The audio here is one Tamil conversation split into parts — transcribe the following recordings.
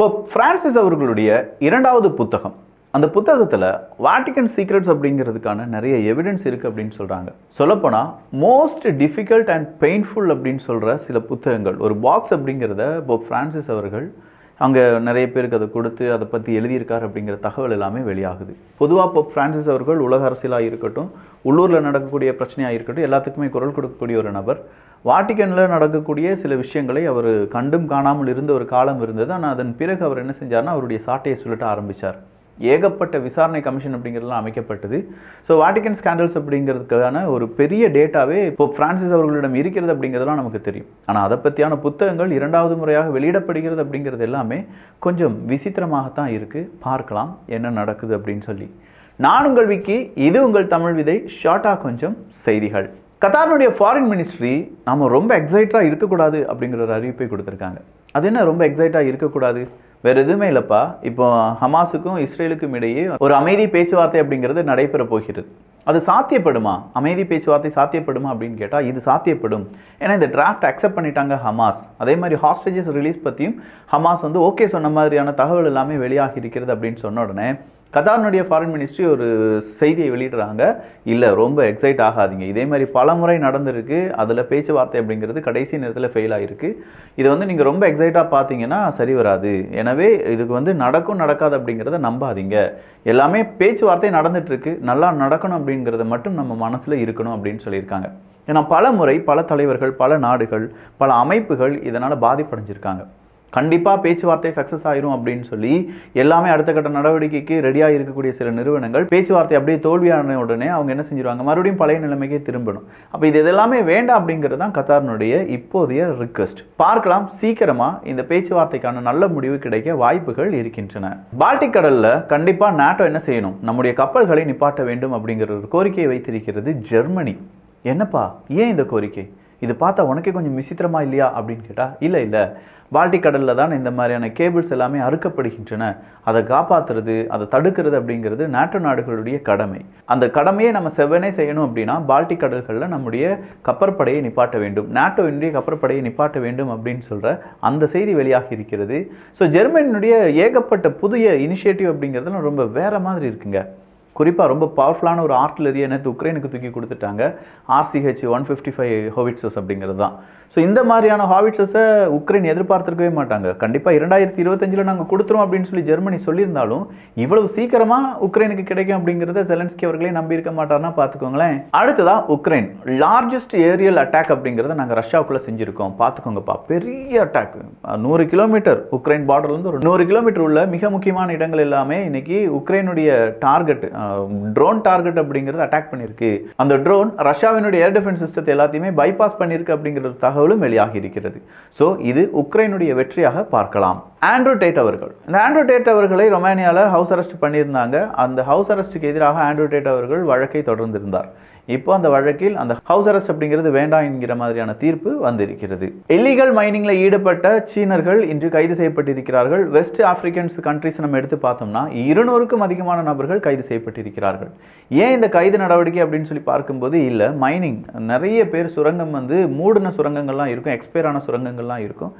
இப்போ ஃப்ரான்சிஸ் அவர்களுடைய இரண்டாவது புத்தகம். அந்த புத்தகத்தில் வாட்டிகன் சீக்ரெட்ஸ் அப்படிங்கிறதுக்கான நிறைய எவிடன்ஸ் இருக்குது அப்படின்னு சொல்கிறாங்க சொல்லப்போனால் மோஸ்ட் டிஃபிகல்ட் அண்ட் பெயின்ஃபுல் அப்படின்னு சொல்கிற சில புத்தகங்கள். ஒரு பாக்ஸ் அப்படிங்கிறத இப்போ ஃப்ரான்சிஸ் அவர்கள் அங்கே நிறைய பேருக்கு அதை கொடுத்து அதை பற்றி எழுதியிருக்கார் அப்படிங்கிற தகவல் எல்லாமே வெளியாகுது. பொதுவாக இப்போ ஃப்ரான்சிஸ் அவர்கள் உலக அரசியலாக இருக்கட்டும் உள்ளூரில் நடக்கக்கூடிய பிரச்சனையாக இருக்கட்டும் எல்லாத்துக்குமே குரல் கொடுக்கக்கூடிய ஒரு நபர். வாட்டிக்கனில் நடக்கக்கூடிய சில விஷயங்களை அவர் கண்டும் காணாமல் இருந்த ஒரு காலம் இருந்தது. ஆனால் அதன் பிறகு அவர் என்ன செஞ்சார்னா அவருடைய சாட்டையை சொல்லிட்டு ஆரம்பித்தார் ஏகப்பட்ட விசாரணை கமிஷன் அப்படிங்கிறதுலாம் அமைக்கப்பட்டது. ஸோ வாட்டிகன் ஸ்கேண்டல்ஸ் அப்படிங்கிறதுக்கான ஒரு பெரிய டேட்டாவே இப்போ ஃப்ரான்சிஸ் அவர்களிடம் இருக்கிறது அப்படிங்கிறதுலாம் நமக்கு தெரியும். ஆனால் அதை பற்றியான புத்தகங்கள் இரண்டாவது முறையாக வெளியிடப்படுகிறது அப்படிங்கிறது எல்லாமே கொஞ்சம் விசித்திரமாகத்தான் இருக்குது பார்க்கலாம் என்ன நடக்குது அப்படின்னு சொல்லி. நான் உங்கள் விக்கி இது உங்கள் தமிழ் விதை. ஷார்ட்டாக கொஞ்சம் செய்திகள். கத்தாரினுடைய ஃபாரின் மினிஸ்ட்ரி நாம ரொம்ப எக்ஸைட்டாக இருக்கக்கூடாது அப்படிங்கிற ஒரு அறிவிப்பை கொடுத்துருக்காங்க. அது என்ன? ரொம்ப எக்ஸைட்டாக இருக்கக்கூடாது. வேறு எதுவுமே இல்லைப்பா. இப்போ ஹமாஸுக்கும் இஸ்ரேலுக்கும் இடையே ஒரு அமைதி பேச்சுவார்த்தை அப்படிங்கிறது நடைபெற போகிறது. அது சாத்தியப்படுமா? அமைதி பேச்சுவார்த்தை சாத்தியப்படுமா அப்படின்னு கேட்டால் இது சாத்தியப்படும். ஏன்னா இந்த டிராஃப்ட் அக்செப்ட் பண்ணிட்டாங்க ஹமாஸ். அதே மாதிரி ஹாஸ்டேஜஸ் ரிலீஸ் பற்றியும் ஹமாஸ் வந்து ஓகே சொன்ன மாதிரியான தகவல் எல்லாமே வெளியாகி இருக்கிறது அப்படின்னு சொன்ன உடனே கதாரினுடைய ஃபாரின் மினிஸ்ட்ரி ஒரு செய்தியை வெளியிடுறாங்க. இல்லை ரொம்ப எக்ஸைட் ஆகாதீங்க. இதே மாதிரி பல முறை நடந்திருக்கு. அதில் பேச்சுவார்த்தை அப்படிங்கிறது கடைசி நேரத்தில் ஃபெயில் ஆகிருக்கு இதை வந்து நீங்கள் ரொம்ப எக்ஸைட்டாக பார்த்தீங்கன்னா சரி வராது. எனவே இதுக்கு வந்து நடக்கும் நடக்காது அப்படிங்கிறத நம்பாதீங்க. எல்லாமே பேச்சுவார்த்தை நடந்துகிட்ருக்கு நல்லா நடக்கணும் அப்படிங்கிறத மட்டும் நம்ம மனசில் இருக்கணும் அப்படின்னு சொல்லியிருக்காங்க. ஏன்னா பல முறை பல தலைவர்கள் பல நாடுகள் பல அமைப்புகள் இதனால் பாதிப்படைஞ்சிருக்காங்க. கண்டிப்பாக பேச்சுவார்த்தை சக்ஸஸ் ஆயிரும் அப்படின்னு சொல்லி எல்லாமே அடுத்த கட்ட நடவடிக்கைக்கு ரெடியாக இருக்கக்கூடிய சில நிறுவனங்கள் பேச்சுவார்த்தை அப்படியே தோல்வியான உடனே அவங்க என்ன செஞ்சிருவாங்க? மறுபடியும் பழைய நிலைமைக்கே திரும்பணும். அப்போ இது எல்லாமே வேண்டாம் அப்படிங்கிறது தான் கத்தாரினுடைய இப்போதைய ரிக்வெஸ்ட் பார்க்கலாம். சீக்கிரமாக இந்த பேச்சுவார்த்தைக்கான நல்ல முடிவு கிடைக்க வாய்ப்புகள் இருக்கின்றன. பால்டிக் கடலில் கண்டிப்பாக நாட்டோ என்ன செய்யணும்? நம்முடைய கப்பல்களை நிப்பாட்ட வேண்டும் அப்படிங்கிற ஒரு கோரிக்கையை வைத்திருக்கிறது ஜெர்மனி. என்னப்பா? ஏன் இந்த கோரிக்கை? இது பார்த்தா உனக்கே கொஞ்சம் விசித்திரமா இல்லையா அப்படின்னு கேட்டால் இல்லை இல்லை. பால்டிக் கடலில் தான் இந்த மாதிரியான கேபிள்ஸ் எல்லாமே அறுக்கப்படுகின்றன. அதை காப்பாற்றுறது அதை தடுக்கிறது அப்படிங்கிறது நாட்டோ நாடுகளுடைய கடமை. அந்த கடமையை நம்ம செவ்வனே செய்யணும் அப்படின்னா பால்டிக் கடல்களில் நம்முடைய கப்பற்படையை நிப்பாட்ட வேண்டும். நாட்டோ இந்திய கப்பற்படையை நிப்பாட்ட வேண்டும் அப்படின்னு சொல்கிற அந்த செய்தி வெளியாகி இருக்கிறது. ஸோ ஜெர்மனியுடைய ஏகப்பட்ட புதிய இனிஷியேட்டிவ் அப்படிங்கிறதுலாம் ரொம்ப வேறு மாதிரி இருக்குங்க. குறிப்பாக ரொம்ப பவர்ஃபுல்லான ஒரு ஆர்ட்லரியை நேற்று உக்ரைனுக்கு தூக்கி கொடுத்துட்டாங்க. RCH one fifty five howitzers அப்படிங்கிறது தான். ஸோ இந்த மாதிரியான ஹாபிட்ஸஸை உக்ரைன் எதிர்பார்த்திருக்கவே மாட்டாங்க. கண்டிப்பாக இரண்டாயிரத்தி இருபத்தஞ்சில் நாங்கள் கொடுத்துருவோம் அப்படின்னு சொல்லி ஜெர்மனி சொல்லியிருந்தாலும் இவ்வளவு சீக்கிரமாக உக்ரைனுக்கு கிடைக்கும் அப்படிங்கிறத செலன்ஸ்கி அவர்களே நம்பியிருக்க மாட்டார்னா பார்த்துக்கோங்களேன். அடுத்ததா உக்ரைன். லார்ஜஸ்ட் ஏரியல் அட்டாக் அப்படிங்கிறத நாங்கள் ரஷ்யாவுக்குள்ளே செஞ்சுருக்கோம். பார்த்துக்கோங்கப்பா. பெரிய அட்டாக் நூறு கிலோமீட்டர் உக்ரைன் பார்டர்லேருந்து ஒரு நூறு கிலோமீட்டர் உள்ள மிக முக்கியமான இடங்கள் எல்லாமே இன்னைக்கு உக்ரைனுடைய டார்கெட் ட்ரோன் டார்கெட் அப்படிங்கிறது அட்டாக் பண்ணியிருக்கு. அந்த ட்ரோன் ரஷ்யாவினுடைய ஏர் டிஃபென்ஸ் சிஸ்டத்தை எல்லாத்தையுமே பைபாஸ் பண்ணியிருக்கு அப்படிங்கிற தகவலும் வெளியாகி இருக்கிறது. ஸோ இது உக்ரைனுடைய வெற்றியாக பார்க்கலாம். ஆண்ட்ரூ டேட் அவர்கள். இந்த ஆண்ட்ரூ டேட் அவர்களை ரொமானியாவில் ஹவுஸ் அரெஸ்ட் பண்ணியிருந்தாங்க. அந்த ஹவுஸ் அரெஸ்ட்டுக்கு எதிராக ஆண்ட்ரூ டேட் அவர்கள் வழக்கை தொடர்ந்திருந்தார். இப்போ அந்த வழக்கில் அந்த ஹவுஸ் அரெஸ்ட் அப்படிங்கிறது வேண்டாம் என்கிற மாதிரியான தீர்ப்பு வந்திருக்கிறது. இல்லீகல் மைனிங்கில் ஈடுபட்ட சீனர்கள் இன்று கைது செய்யப்பட்டிருக்கிறார்கள். வெஸ்ட் ஆப்பிரிக்கன்ஸ் கண்ட்ரிஸ் நம்ம எடுத்து பார்த்தோம்னா இருநூறுக்கும் அதிகமான நபர்கள் கைது செய்யப்பட்டிருக்கிறார்கள். ஏன் இந்த கைது நடவடிக்கை அப்படின்னு சொல்லி பார்க்கும்போது இல்லை மைனிங் நிறைய பேர் சுரங்கம் வந்து மூடின சுரங்கங்கள்லாம் இருக்கும் எக்ஸ்பயரான சுரங்கங்கள்லாம் இருக்கும்.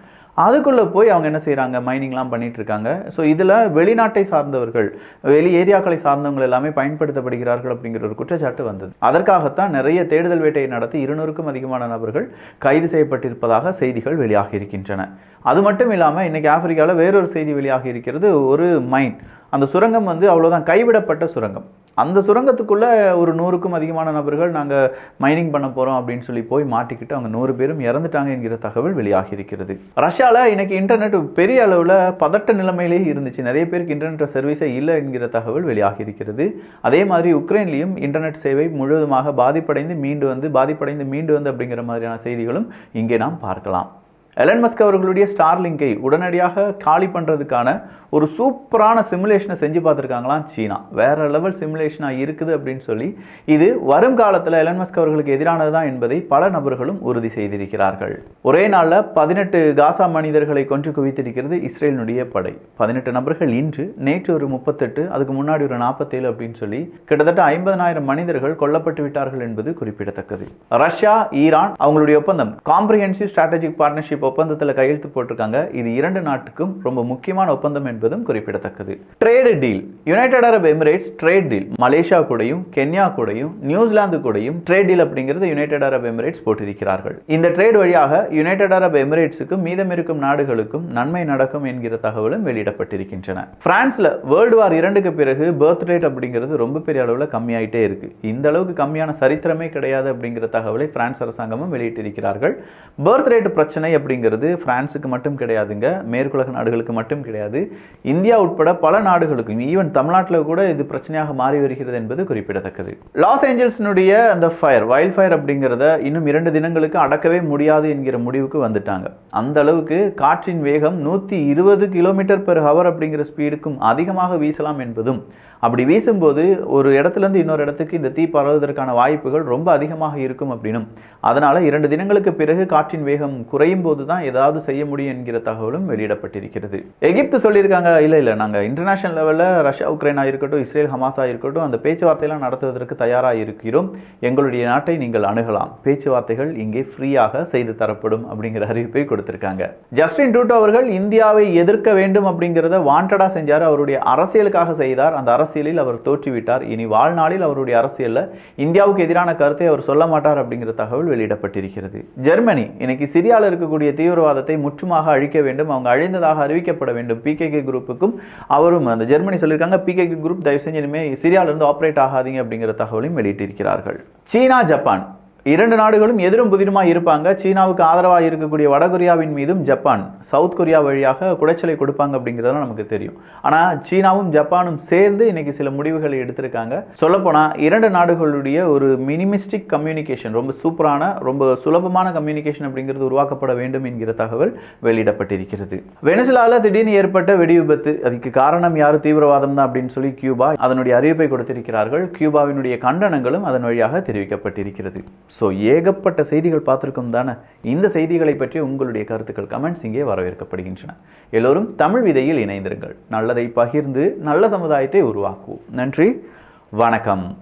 அதுக்குள்ளே போய் அவங்க என்ன செய்கிறாங்க மைனிங்லாம் பண்ணிகிட்ருக்காங்க இருக்காங்க ஸோ இதில் வெளிநாட்டை சார்ந்தவர்கள் வெளி ஏரியாக்களை சார்ந்தவங்க எல்லாமே பயன்படுத்தப்படுகிறார்கள் அப்படிங்கிற ஒரு குற்றச்சாட்டு வந்தது. அதற்காகத்தான் நிறைய தேடுதல் வேட்டையை நடத்தி இருநூறுக்கும் அதிகமான நபர்கள் கைது செய்யப்பட்டிருப்பதாக செய்திகள் வெளியாகி இருக்கின்றன. அது மட்டும் இல்லாமல் இன்றைக்கி ஆப்பிரிக்காவில் வேறொரு செய்தி வெளியாகி இருக்கிறது. ஒரு மைன் அந்த சுரங்கம் வந்து அவ்வளோதான் கைவிடப்பட்ட சுரங்கம். அந்த சுரங்கத்துக்குள்ளே ஒரு நூறுக்கும் அதிகமான நபர்கள் நாங்கள் மைனிங் பண்ண போகிறோம் அப்படின்னு சொல்லி போய் மாட்டிக்கிட்டு அவங்க நூறு பேரும் இறந்துட்டாங்க என்கிற தகவல் வெளியாகி இருக்கிறது ரஷ்யாவில் இன்றைக்கி இன்டர்நெட் பெரிய அளவில் பதட்ட நிலைமையிலேயே இருந்துச்சு. நிறைய பேருக்கு இன்டர்நெட் சர்வீஸே இல்லை என்கிற தகவல் வெளியாகி இருக்கிறது அதே மாதிரி உக்ரைன்லேயும் இன்டர்நெட் சேவை முழுவதுமாக பாதிப்படைந்து மீண்டு வந்து பாதிப்படைந்து மீண்டு வந்து அப்படிங்கிற மாதிரியான செய்திகளும் இங்கே நாம் பார்க்கலாம். எலன் மஸ்க் அவர்களுடைய ஸ்டார்லிங்கை உடனடியாக காலி பண்ணுறதுக்கான ஒரு சூப்பரான சிமுலேஷனை செஞ்சு பார்த்துருக்காங்களாம் சீனா. வேறு லெவல் சிமுலேஷனாக இருக்குது அப்படின்னு சொல்லி இது வரும் காலத்தில் எலன் மஸ்க் அவர்களுக்கு எதிரானது தான் என்பதை பல நபர்களும் உறுதி செய்திருக்கிறார்கள். ஒரே நாளில் பதினெட்டு காசா மனிதர்களை கொன்று குவித்திருக்கிறது இஸ்ரேலினுடைய படை. பதினெட்டு நபர்கள் இன்று நேற்று ஒரு முப்பத்தெட்டு அதுக்கு முன்னாடி ஒரு நாற்பத்தேழு அப்படின்னு சொல்லி கிட்டத்தட்ட ஐம்பதனாயிரம் மனிதர்கள் கொல்லப்பட்டு விட்டார்கள் என்பது குறிப்பிடத்தக்கது. ரஷ்யா ஈரான் அவங்களுடைய ஒப்பந்தம் காம்ப்ரிஹென்சிவ் ஸ்ட்ராட்டஜிக் பார்ட்னர்ஷிப் ஒப்பந்தத்தில் கையெழுத்து போட்டிருக்காங்க. இது இரண்டு நாட்டுக்கும் ரொம்ப முக்கியமான ஒப்பந்தம் என்பதும் குறிப்பிடத்தக்கது. Trade deal United Arab Emirates trade deal Malaysia கூடையும் கென்யா கூடையும் நியூசிலாந்து கூடையும் ட்ரேட் டீல் அப்படிங்கிறது யுனைடெட் அரப் எமிரேட்ஸ் போட்டிருக்கிறார்கள். இந்த ட்ரேட் வழியாக யுனைடெட் அரப் எமிரேட்ஸுக்கும் மீதம் இருக்கும் நாடுகளுக்கும் நன்மை நடக்கும் என்கிற தகவலும் வெளியிடப்பட்டிருக்கின்றன. பிரான்ஸில் வேர்ல்டு வார் இரண்டுக்கு பிறகு பர்த் ரேட் அப்படிங்கிறது ரொம்ப பெரிய அளவில் கம்மியாயிட்டே இருக்கு. இந்த அளவுக்கு கம்மியான சரித்திரமே கிடையாது அப்படிங்கிற தகவலை பிரான்ஸ் அரசாங்கமும் வெளியிட்டிருக்கிறார்கள். பர்த் ரேட் பிரச்சனை அப்படிங்கிறது பிரான்ஸுக்கு மட்டும் கிடையாதுங்க மேற்குலக நாடுகளுக்கு மட்டும் கிடையாது. இந்தியா உட்பட பல நாடுகளுக்கும் ஈவன் தமிழ்நாட்டில் கூட இது பிரச்சனையாக மாறி வருகிறது என்பது குறிப்பிடத்தக்கது. லாஸ் ஏஞ்சல்ஸினுடைய அந்த ஃபயர் வைல்ட் ஃபயர் அப்படிங்கிறத இன்னும் இரண்டு தினங்களுக்கு அடக்கவே முடியாது என்கிற முடிவுக்கு வந்துட்டாங்க. அந்த அளவுக்கு காற்றின் வேகம் நூற்றி இருபது கிலோமீட்டர் பெர் ஹவர் அப்படிங்கிற ஸ்பீடுக்கும் அதிகமாக வீசலாம் என்பதும் அப்படி வீசும்போது ஒரு இடத்துலேருந்து இன்னொரு இடத்துக்கு இந்த தீ பரவுவதற்கான வாய்ப்புகள் ரொம்ப அதிகமாக இருக்கும் அப்படின்னும் அதனால் இரண்டு தினங்களுக்கு பிறகு காற்றின் வேகம் குறையும் போது தான் ஏதாவது செய்ய முடியும் என்கிற தகவலும் வெளியிடப்பட்டிருக்கிறது. எகிப்து சொல்லியிருக்காங்க இல்லை இல்லை நாங்கள் இன்டர்நேஷனல் லெவலில் ரஷ்யா உக்ரைனா இருக்கட்டும் இஸ்ரேல் ஹமாஸாக இருக்கட்டும் அந்த பேச்சுவார்த்தையெல்லாம் நடத்துவதற்கு தயாராக இருக்கிறோம். எங்களுடைய நாட்டை நீங்கள் அணுகலாம். பேச்சுவார்த்தைகள் இங்கே ஃப்ரீயாக செய்து தரப்படும் அப்படிங்கிற அறிவிப்பை கொடுத்திருக்காங்க. ஜஸ்டின் டூட்டோ அவர்கள் இந்தியாவை எதிர்க்க வேண்டும் அப்படிங்கிறத வாண்டடாக செஞ்சார். அவருடைய அரசியலுக்காக செய்தார். அந்த அரசியலில் அவர் தோற்றுவிட்டார். இனி வாழ்நாளில் அவருடைய அரசியலில் இந்தியாவுக்கு எதிரான கருத்தை அவர் சொல்ல மாட்டார் அப்படிங்கிற தகவல் தகவல் வெளியிடப்பட்டிருக்கிறது. ஜெர்மனி இன்னைக்கு சிரியாவில் இருக்கக்கூடிய தீவிரவாதத்தை முற்றுமாக அழிக்க வேண்டும் அவங்க அழிந்ததாக அறிவிக்கப்பட வேண்டும். பிகேகே குரூப்புக்கும் அவரும் அந்த ஜெர்மனி சொல்லியிருக்காங்க பிகேகே குரூப் தயவு செஞ்சு இனிமேல் சிரியாவிலிருந்து ஆப்ரேட் ஆகாதீங்க அப்படிங்கிற தகவலையும் வெளியிட்டிருக்கிறார்கள். China Japan. இரண்டு நாடுகளும் எதிரும் புதிருமாக இருப்பாங்க. சீனாவுக்கு ஆதரவாக இருக்கக்கூடிய வடகொரியாவின் மீதும் ஜப்பான் சவுத் கொரியா வழியாக குடைச்சலை கொடுப்பாங்க அப்படிங்கிறதெல்லாம் நமக்கு தெரியும். ஆனால் சீனாவும் ஜப்பானும் சேர்ந்து இன்னைக்கு சில முடிவுகளை எடுத்திருக்காங்க. சொல்லப்போனால் இரண்டு நாடுகளுடைய ஒரு மினிமிஸ்டிக் கம்யூனிகேஷன் ரொம்ப சூப்பரான ரொம்ப சுலபமான கம்யூனிகேஷன் அப்படிங்கிறது உருவாக்கப்பட வேண்டும் என்கிற தகவல் வெளியிடப்பட்டிருக்கிறது. வெனிசுலாவில் திடீர்னு ஏற்பட்ட வெடி விபத்து அதுக்கு காரணம் யார்? தீவிரவாதம் தான் அப்படின்னு சொல்லி கியூபா அதனுடைய அறிவிப்பை கொடுத்திருக்கிறார்கள். கியூபாவினுடைய கண்டனங்களும் அதன் வழியாக தெரிவிக்கப்பட்டிருக்கிறது. ஸோ ஏகப்பட்ட செய்திகள் பார்த்துருக்கோம் தானே? இந்த செய்திகளை பற்றி உங்களுடைய கருத்துக்கள் கமெண்ட்ஸ் இங்கே வரவேற்கப்படுகின்றன. எல்லோரும் தமிழ் விதையில் இணைந்திருங்கள். நல்லதை பகிர்ந்து நல்ல சமுதாயத்தை உருவாக்குவோம். நன்றி. வணக்கம்.